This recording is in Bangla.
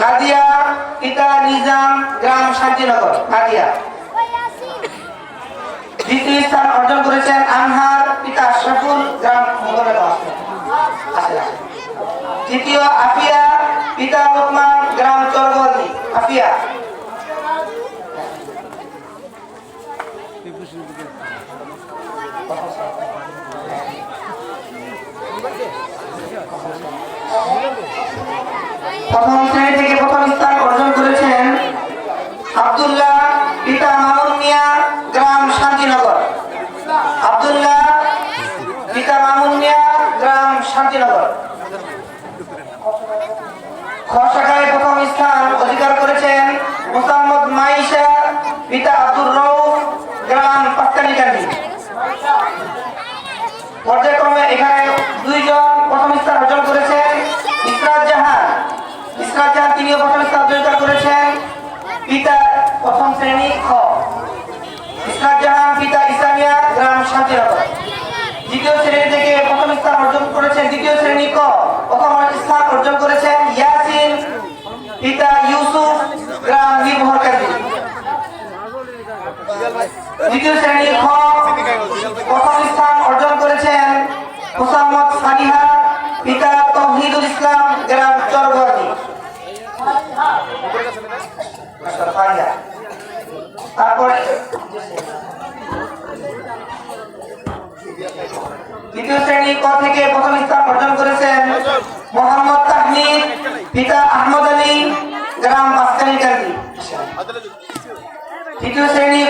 নাদিয়া পিতা নিজাম, গ্রাম শান্তিনগর নাদিয়া দ্বিতীয় স্থান অর্জন করেছেন আনহার পিতা আশরাফুল গ্রাম তৃতীয় আফিয়া, পিতা লোকমান, গ্রাম চরগলি আফিয়া। প্রথম শ্রেণি থেকে প্রথম স্থান অর্জন করেছেন আব্দুল্লাহ পিতা মামুন মিয়া, গ্রাম শান্তিনগর। আব্দুল্লাহ পিতা মামুন মিয়া, গ্রাম শান্তিনগর। খ প্রথম স্থান অধিকার করেছেন মোসাম্মদ মাইশা, পিতা আব্দুর রৌফ গ্রাম পাক্কানিকান্দি পর্যায়ক্রমে এখানে দুইজন প্রথম স্থান অর্জন করেছেন ইসরাত জাহান তিনিও প্রথম স্থান অধিকার করেছেন পিতা প্রথম শ্রেণি খ। ইসরাত জাহান, পিতা ইসলামিয়া, গ্রাম শান্তিনগর। দ্বিতীয় শ্রেণি থেকে প্রথম স্থান অর্জন করেছেন দ্বিতীয় শ্রেণি ক। প্রথম স্থান অর্জন করেছেন ইয়াসিন, পিতা ইউসুফ, গ্রাম নির্ভরকান্দি দ্বিতীয় শ্রেণি খ। প্রথম স্থান অর্জন করেছেন মোসাম্মদ সানিহা পিতা তৌহিদুল ইসলাম সরকারিয়া তারপরে দ্বিতীয় শ্রেণি ক থেকে প্রথম স্থান অর্জন করেছেন মোহাম্মদ তাহমিদ পিতা আহমদ আলী গ্রাম বাসকানি তৃতীয় শ্রেণি